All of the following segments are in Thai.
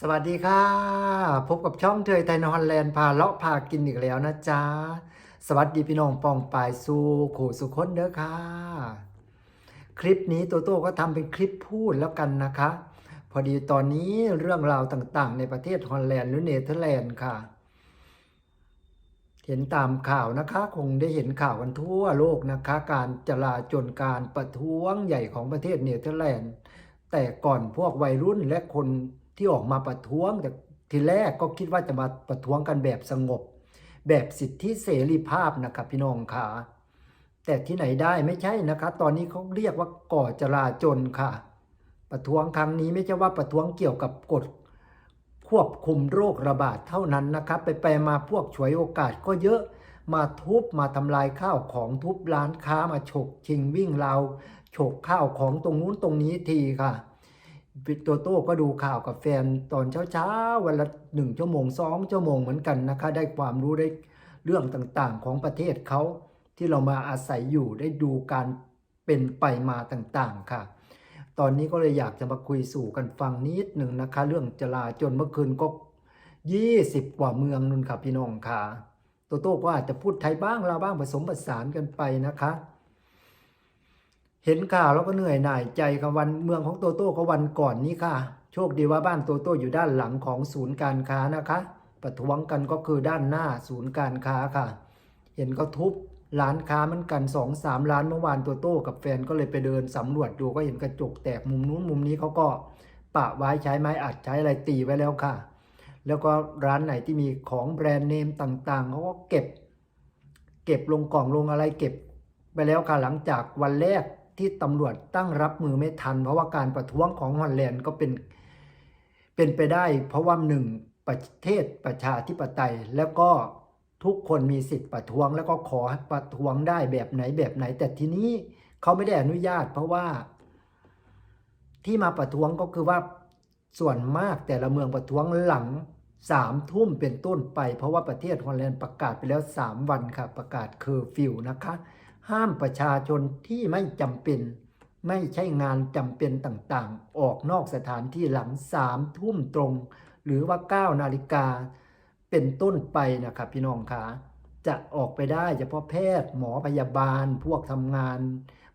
สวัสดีค่ะ พบกับช่องเทยไทยนฮอลแลนด์พาเลาะพากินอีกแล้วนะจ๊ะ สวัสดีพี่น้องปองปายสู่ขู่สุคนเด้อค่ะ คลิปนี้โตโต้ก็ทำเป็นคลิปพูดแล้วกันนะคะ พอดีตอนนี้เรื่องราวต่างๆ ในประเทศฮอลแลนด์หรือเนเธอร์แลนด์ค่ะ เห็นตามข่าวนะคะ คงได้เห็นข่าวกันทั่วโลกนะคะ การจลาจลการประท้วงใหญ่ของประเทศเนเธอร์แลนด์ แต่ก่อนพวกวัยรุ่นและคน ที่ออกมาประท้วงแต่ทีแรกก็คิดว่าจะมาประท้วงกันแบบสงบ แบบสิทธิเสรีภาพนะครับพี่น้องค่ะ แต่ที่ไหนได้ไม่ใช่นะคะ ตอนนี้เขาเรียกว่าก่อจลาจลค่ะ ประท้วงครั้งนี้ไม่ใช่ว่าประท้วงเกี่ยวกับกฎควบคุมโรคระบาดเท่านั้นนะครับ ไปไปมาพวกฉวยโอกาสก็เยอะมาทุบมาทำลายข้าวของทุบร้านค้ามาฉกชิงวิ่งราวฉกข้าวของตรงนู้นตรงนี้ทีค่ะ วิโตโต้ก็ดูข่าวกับแฟนตอนเช้าๆวันละหนึ่งชั่วโมงสองชั่วโมงเหมือนกันนะคะ ได้ความรู้ได้เรื่องต่างๆของประเทศเขาที่เรามาอาศัยอยู่ได้ดูการเป็นไปมาต่างๆค่ะ ตอนนี้ก็เลยอยากจะมาคุยสู่กันฟังนิดหนึ่งนะคะ เรื่องจลาจนเมื่อคืนก็20กว่าเมืองนุ่นค่ะพี่น้องค่ะ โตโต้ก็อาจจะพูดไทยบ้างลาวบ้างผสมผสานกันไปนะคะ เห็นข่าวแล้วก็เหนื่อยหน่ายใจกับวันเมืองของโตโต้ก็วันก่อนนี้ค่ะ โชคดีว่าบ้านโตโต้อยู่ด้านหลังของศูนย์การค้านะคะประท้วงกันก็คือด้านหน้าศูนย์การค้าค่ะ เห็นเขาทุบร้านค้ามันกันสองสามร้านเมื่อวานโตโต้กับแฟนก็เลยไปเดินสำรวจดูก็เห็นกระจกแตกมุมนู้นมุมนี้เขาก็ปะไว้ใช้ไม้อัดใช้อะไรตีไว้แล้วค่ะ แล้วก็ร้านไหนที่มีของแบรนด์เนมต่างๆเขาก็เก็บ เก็บลงกล่องลงอะไรเก็บไปแล้วค่ะหลังจากวันแรก ที่ตำรวจตั้งรับมือไม่ทัน เพราะว่าการประท้วงของฮอลแลนด์ก็เป็นเป็นไปได้ เพราะว่าหนึ่งประเทศประชาธิปไตยแล้วก็ทุกคนมีสิทธิ์ประท้วง แล้วก็ขอประท้วงได้แบบไหนแบบไหน แต่ทีนี้เขาไม่ได้อนุญาต เพราะว่า ที่มาประท้วงก็คือว่าส่วนมากแต่ละเมืองประท้วงหลังสามทุ่มเป็นต้นไป เพราะว่าประเทศฮอลแลนด์ประกาศไปแล้ว 3 วันค่ะประกาศเคอร์ฟิวนะคะ ห้ามประชาชนที่ไม่จำเป็น ไม่ใช่งานจำเป็นต่างๆ ออกนอกสถานที่หลังสามทุ่มตรง หรือว่า 9 นาฬิกา เป็นต้นไปนะครับพี่น้องคะจะออกไปได้เฉพาะแพทย์หมอพยาบาล พวกทำงาน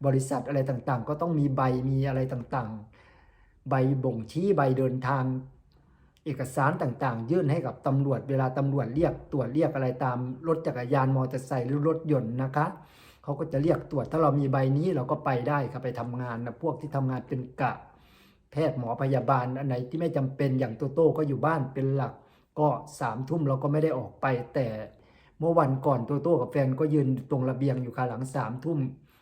บริษัทอะไรต่างๆ ก็ต้องมีใบมีอะไรต่างๆ ใบบ่งชี้ใบเดินทาง เอกสารต่างๆ ยื่นให้กับตำรวจเวลาตำรวจเรียกตรวจเรียกอะไรตามรถจักรยานมอเตอร์ไซค์หรือรถยนต์นะคะ เขาก็จะเรียกตรวจ ถ้าเรามีใบนี้เราก็ไปได้ครับไปทำงานนะพวกที่ทำงานเป็นกะ แพทย์หมอพยาบาลอันไหนที่ไม่จำเป็นอย่างโตโต้ก็อยู่บ้านเป็นหลัก ก็สามทุ่มเราก็ไม่ได้ออกไป แต่เมื่อวันก่อนโตโต้กับแฟนก็ยืนตรงระเบียงอยู่ค่ะหลังสามทุ่ม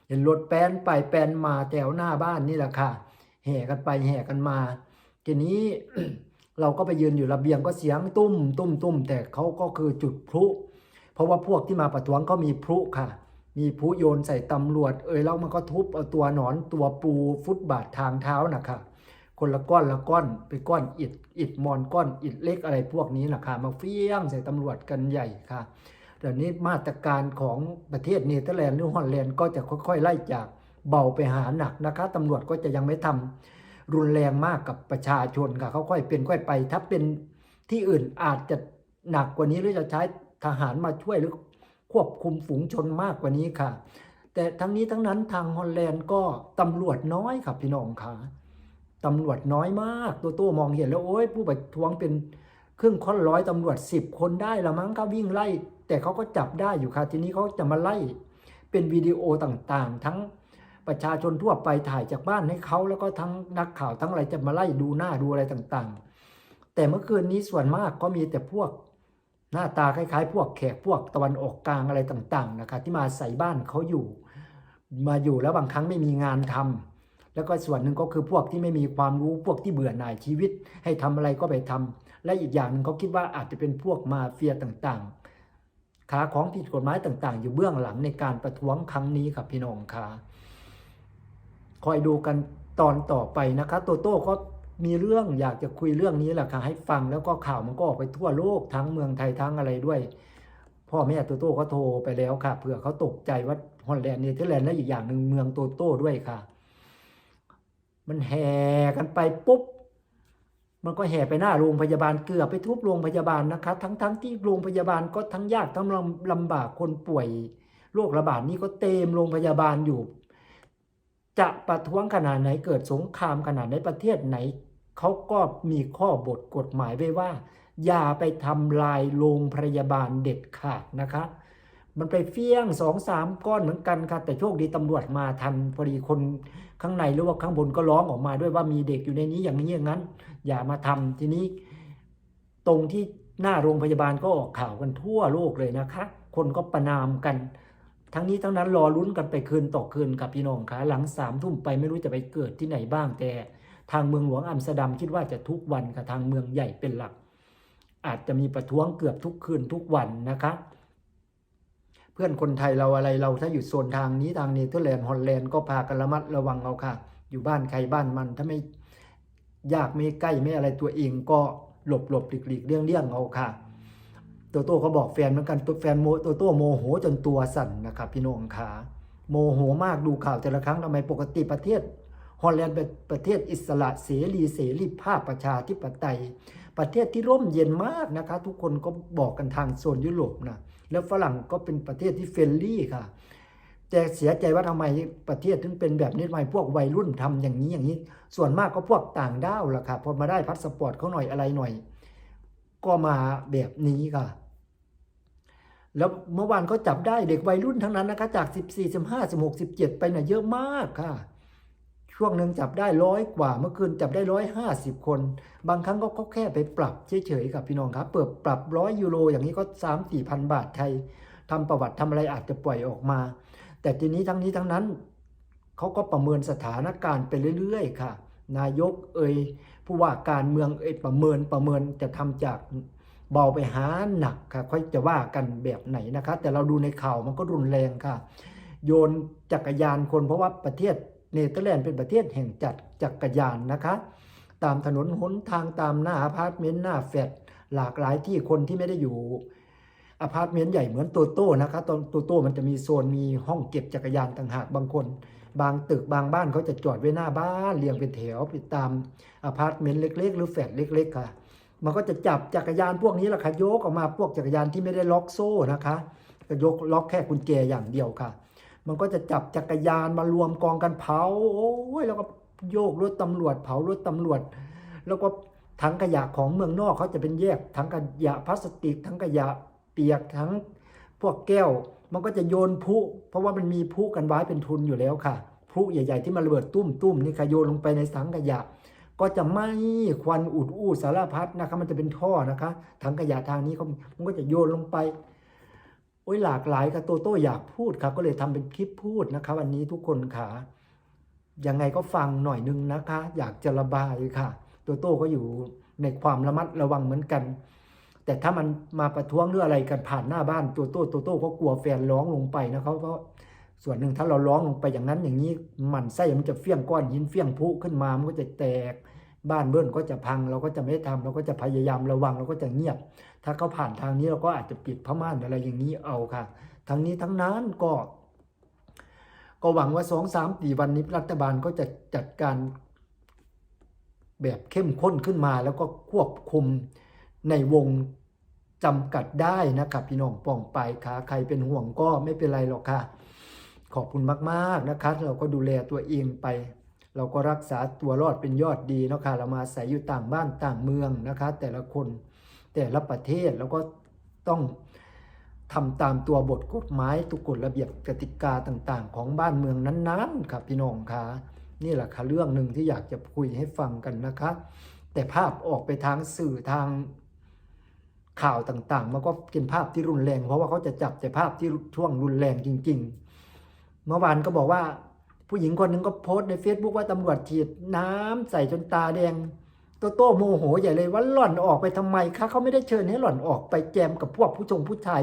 เห็นรถแป้นไปแป้นมาแถวหน้าบ้านนี่แหละค่ะแห่กันไปแห่กันมาทีนี้เราก็ไปยืนอยู่ระเบียงก็เสียงตุ้มตุ้มตุ้มแต่เขาก็คือจุดพลุ เพราะว่าพวกที่มาประท้วงก็มีพลุค่ะ มีพลุโยนใส่ตำรวจ เอ่ยแล้วมันก็ทุบเอาตัวหนอนตัวปูฟุตบาททางเท้านะคะคนละก้อนละก้อนไปก้อนอิดอิดมอนก้อนอิดเล็กอะไรพวกนี้นะคะมาเฟี้ยงใส่ตำรวจกันใหญ่ค่ะเดี๋ยวนี้มาตรการของประเทศเนเธอร์แลนด์หรือฮอลแลนด์ก็จะค่อยๆ ไล่จากเบาไปหาหนักนะคะตำรวจก็จะยังไม่ทำรุนแรงมากกับประชาชนค่ะเขาค่อยเป็นค่อยไป ถ้าเป็นที่อื่นอาจจะหนักกว่านี้หรือจะใช้ทหารมาช่วยหรือ ควบคุมฝูงชนมากกว่านี้ค่ะ แต่ทั้งนี้ทั้งนั้นทางฮอลแลนด์ก็ตำรวจน้อยครับพี่น้องค่ะตำรวจน้อยมาก ตัวโต้มองเห็นแล้วโอ้ยผู้ประท้วงเป็นครึ่งค่อนร้อยตำรวจสิบคนได้ละมั้งก็วิ่งไล่ แต่เขาก็จับได้อยู่ค่ะ ทีนี้เขาจะมาไล่ เป็นวิดีโอต่างๆ ทั้งประชาชนทั่วไปถ่ายจากบ้านให้เขาแล้วก็ทั้งนักข่าวทั้งอะไรจะมาไล่ดูหน้าดูอะไรต่างๆ แต่เมื่อคืนนี้ส่วนมากก็มีแต่พวก หน้าตาคล้าย ๆ พวกแขกพวกตะวันออกกลางอะไรต่างๆนะคะที่มาใส่บ้านเขาอยู่ มาอยู่แล้วบางครั้งไม่มีงานทำแล้วก็ส่วนหนึ่งก็คือพวกที่ไม่มีความรู้พวกที่เบื่อหน่ายชีวิต ให้ทำอะไรก็ไปทำและอีกอย่างหนึ่งเขาคิดว่าอาจจะเป็นพวกมาเฟียต่างๆขาของผิดกฎหมายต่างๆ อยู่เบื้องหลังในการประท้วงครั้งนี้ครับพี่น้องค่ะคอยดูกันตอนต่อไปนะคะ โตโต้ก็ มีเรื่องอยากจะคุยเรื่องนี้แหละค่ะให้ฟังแล้วก็ข่าวมันก็ออกไปทั่วโลกทั้งเมืองไทยทั้งอะไรด้วย พ่อแม่โตโต้ก็โทรไปแล้วค่ะเผื่อเขาตกใจว่าฮอลแลนด์เนเธอร์แลนด์และอีกอย่างหนึ่งเมืองโตโต้ด้วยค่ะ มันแห่กันไปปุ๊บมันก็แห่ไปหน้าโรงพยาบาลเกือบไปทุบโรงพยาบาลนะคะ ทั้งๆทที่โรงพยาบาลก็ทั้งยากทั้งลำลำบากคนป่วยโรคระบาดนี่ก็เต็มโรงพยาบาลอยู่ จะประท้วงขนาดไหนเกิดสงครามขนาดไหนประเทศไหน เขาก็มีข้อบทกฎหมายไว้ว่า อย่าไปทำลายโรงพยาบาลเด็ดขาดนะคะ มันไปเฟี้ยงสองสามก้อนเหมือนกันค่ะ แต่โชคดีตำรวจมาทันพอดีคนข้างในหรือว่าข้างบนก็ร้องออกมาด้วยว่ามีเด็กอยู่ในนี้อย่างนี้อย่างนั้น อย่ามาทำทีนี้ ตรงที่หน้าโรงพยาบาลก็ออกข่าวกันทั่วโลกเลยนะคะ คนก็ประนามกัน ทั้งนี้ทั้งนั้นรอลุ้นกันไปคืนต่อคืนกับพี่น้องคะหลังสามทุ่มไปไม่รู้จะไปเกิดที่ไหนบ้างแต่ ทางเมืองหลวงอัมสเตอร์ดัมคิดว่าจะทุกวันกับทางเมืองใหญ่เป็นหลัก อาจจะมีประท้วงเกือบทุกคืนทุกวันนะคะ เพื่อนคนไทยเราอะไรเราถ้าอยู่โซนทางนี้ทางเนเธอร์แลนด์ฮอลแลนด์ก็พากันระมัดระวังเอาค่ะ อยู่บ้านใครบ้านมันถ้าไม่ยากไม่ใกล้ไม่อะไรตัวเองก็หลบหลบหลีกหลีกเลี่ยงเลี่ยงเอาค่ะโตโต้เขาบอกแฟนเหมือนกันตัวแฟนโมโตโต้โมโหจนตัวสั่นนะครับพี่น้องขาโมโหมากดูข่าวแต่ละครั้งทำไมปกติประเทศ ฮอลแลนด์เป็นประเทศอิสระเสรีเสรีภาพประชาธิปไตย ประเทศที่ร่มเย็นมากนะคะ ทุกคนก็บอกกันทางโซนยุโรปนะแล้วฝรั่งก็เป็นประเทศที่เฟรนลี่ค่ะแต่เสียใจว่าทำไมประเทศถึงเป็นแบบนี้ทำไมพวกวัยรุ่นทำอย่างนี้อย่างนี้ ส่วนมากก็พวกต่างด้าวล่ะค่ะพอมาได้พาสปอร์ตเขาหน่อยอะไรหน่อย ก็มาแบบนี้ค่ะแล้วเมื่อวานเขาจับได้เด็กวัยรุ่นทั้งนั้นนะคะจาก 14 15 16 17 ไปน่ะเยอะมากค่ะ ช่วงหนึ่งจับได้ร้อยกว่าเมื่อคืนจับได้ร้อยห้าสิบคน บางครั้งก็แค่ไปปรับเฉยๆกับพี่น้องครับเปิดปรับร้อยยูโรอย่างนี้ก็สามสี่พันบาทไทยทำประวัติทำอะไรอาจจะปล่อยออกมา แต่ทีนี้ทั้งนี้ทั้งนั้นเขาก็ประเมินสถานการณ์ไปเรื่อยๆ ค่ะ นายกเอ่ยผู้ว่าการเมืองเอ่ยประเมินประเมินจะทำจากเบาไปหาหนักค่ะ ค่อยจะว่ากันแบบไหนนะคะ แต่เราดูในข่าวมันก็รุนแรงค่ะ โยนจักรยานคนเพราะว่าประเทศ เนเธอร์แลนด์เป็นประเทศแห่งจัดจักรยานนะคะ ตามถนนหนทางตามหน้าอพาร์ตเมนต์หน้าแฟลตหลากหลายที่คนที่ไม่ได้อยู่อพาร์ตเมนต์ใหญ่เหมือนโตโต้นะคะตอนโตโต้มันจะมีโซนมีห้องเก็บจักรยานต่างหากบางคน บางตึกบางบ้านเขาจะจอดไว้หน้าบ้านเรียงเป็นแถวไปตามอพาร์ตเมนต์เล็ก ๆ หรือแฟลตเล็ก ๆ ค่ะ มันก็จะจับจักรยานพวกนี้แหละค่ะยกออกมาพวกจักรยานที่ไม่ได้ล็อกโซ่นะคะก็ยกล็อกแค่กุญแจอย่างเดียวค่ะ มันก็จะจับจักรยานมารวมกองกันเผาโอ้ยแล้วก็โยกรถตำรวจ เผารถตำรวจ แล้วก็ถังขยะของเมืองนอกเขาจะเป็นแยกถังขยะพลาสติกถังขยะเปียกทั้งพวกแก้ว มันก็จะโยนพุเพราะว่ามันมีพุกันไว้เป็นทุนอยู่แล้วค่ะพุใหญ่ ๆ ที่มันระเบิดตุ้มตุ้มๆนี่ค่ะโยนลงไปในถังขยะ ก็จะไหม้ควันอุดอู้สารพัดนะคะ มันจะเป็นท่อนะคะถังขยะทางนี้เขามันก็จะโยนลงไป โอ้ยหลากหลายค่ะโตโต้อยากพูดครับ ก็เลยทำเป็นคลิปพูดนะคะ วันนี้ทุกคนค่ะยังไงก็ฟังหน่อยนึงนะคะ อยากจะระบายค่ะ โตโต้ก็อยู่ในความระมัดระวังเหมือนกัน แต่ถ้ามันมาประท้วงหรืออะไรกันผ่านหน้าบ้านโตโต้โตโต้ก็กลัวแฟนร้องลงไปนะครับเพราะส่วนหนึ่งถ้าเราร้องลงไปอย่างนั้นอย่างนี้มันไส้มันจะเฟี้ยงก้อนหินเฟี้ยงพุขึ้นมามันก็จะแตก บ้านเบิ้ลก็จะพังเราก็จะไม่ทำเราก็จะพยายามระวังเราก็จะเงียบ ถ้าเขาผ่านทางนี้เราก็อาจจะปิดผ้าม่านอะไรอย่างนี้เอาค่ะ ทั้งนี้ทั้งนั้นก็ ก็หวังว่าสองสามปีวันนี้รัฐบาลก็จะจัดการแบบเข้มข้นขึ้นมา แล้วก็ควบคุมในวงจำกัดได้นะครับพี่น้องป่องไปค่ะใครเป็นห่วงก็ไม่เป็นไรหรอกค่ะ ขอบคุณมาก ๆ นะคะ เราก็ดูแลตัวเองไป เราก็รักษาตัวรอดเป็นยอดดีนะคะเรามาอาศัยอยู่ต่างบ้านต่างเมืองนะคะ แต่ละคนแต่ละประเทศแล้วก็ต้องทำตามตัวบทกฎหมายทุกกฎระเบียบกติกาต่างๆ ของบ้านเมืองนั้นๆครับพี่น้องคะนี่แหละค่ะเรื่องหนึ่งที่อยากจะคุยให้ฟังกันนะคะ แต่ภาพออกไปทางสื่อทางข่าวต่างๆ มันก็เป็นภาพที่รุนแรง เพราะว่าเขาจะจับแต่ภาพที่ช่วงรุนแรงจริง ๆ เมื่อวานก็บอกว่า ผู้หญิงคนหนึ่งก็โพสต์ใน Facebook ว่าตำรวจฉีดน้ำใส่จนตาแดงโตโต้โมโหใหญ่เลยว่าหล่อนออกไปทำไมคะเขาไม่ได้เชิญให้หล่อนออกไปแจมกับพวกผู้ชงผู้ชาย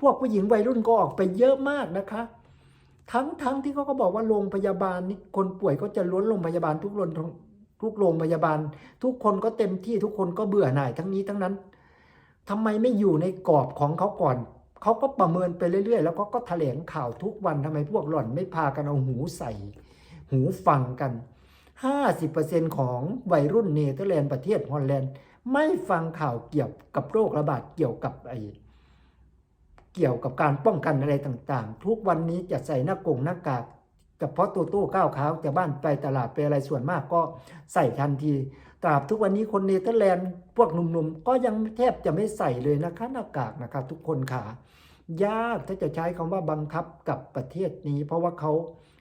พวกผู้หญิงวัยรุ่นก็ออกไปเยอะมากนะคะ ทั้งทั้งที่เขาก็บอกว่าโรงพยาบาลนี่คนป่วยก็จะล้นโรงพยาบาลทุกโรงทุกโรงพยาบาล ทุกคนก็เต็มที่ทุกคนก็เบื่อหน่ายทั้งนี้ทั้งนั้นทำไมไม่อยู่ในกรอบของเขาก่อน เขาก็ประเมินไปเรื่อย ๆ แล้วก็ก็แถลงข่าวทุกวันทำไมพวกหล่อนไม่พากันเอาหูใส่ หูฟังกัน 50%ของวัยรุ่นเนเธอร์แลนด์ประเทศฮอลแลนด์ ไม่ฟังข่าวเกี่ยวกับโรคระบาดเกี่ยวกับไอเกี่ยวกับการป้องกันอะไรต่างๆ ทุกวันนี้จะใส่หน้ากงหน้ากาก กับเพราะตัวตู้ก้าวขาจากบ้านไปตลาดไปอะไรส่วนมากก็ใส่ทันทีตราบทุกวันนี้คนเนเธอร์แลนด์พวกหนุ่มๆ ก็ยังแทบจะไม่ใส่เลยนะคะหน้ากากนะคะทุกคนค่ะยากถ้าจะใช้คำว่าบังคับกับประเทศนี้ เพราะว่าเขา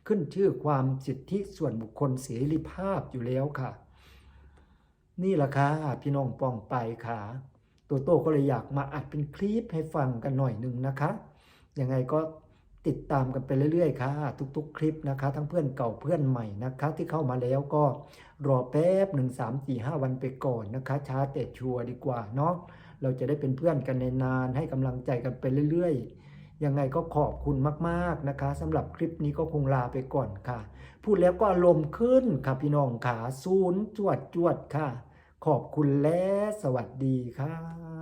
ขึ้นชื่อความสิทธิส่วนบุคคลเสรีภาพอยู่แล้วค่ะ นี่แหละค่ะพี่น้องปองไปค่ะตัวโต้ก็เลยอยากมาอัดเป็นคลิปให้ฟังกันหน่อยหนึ่งนะคะยังไงก็ ติดตามกันไปเรื่อยๆค่ะ ทุกๆ คลิปนะคะ ทั้งเพื่อนเก่าเพื่อนใหม่นะคะ ที่เข้ามาแล้วก็รอแป๊บหนึ่งสามสี่ห้าวันไปก่อนนะคะ ช้าแต่ชัวร์ดีกว่าเนาะเราจะได้เป็นเพื่อนกันในนานให้กำลังใจกันไปเรื่อยๆ ยังไงก็ขอบคุณมากๆนะคะสำหรับคลิปนี้ก็คงลาไปก่อนค่ะ พูดแล้วก็อารมณ์ขึ้นค่ะพี่น้องขาศูนย์จวดจวดค่ะ ขอบคุณและสวัสดีค่ะ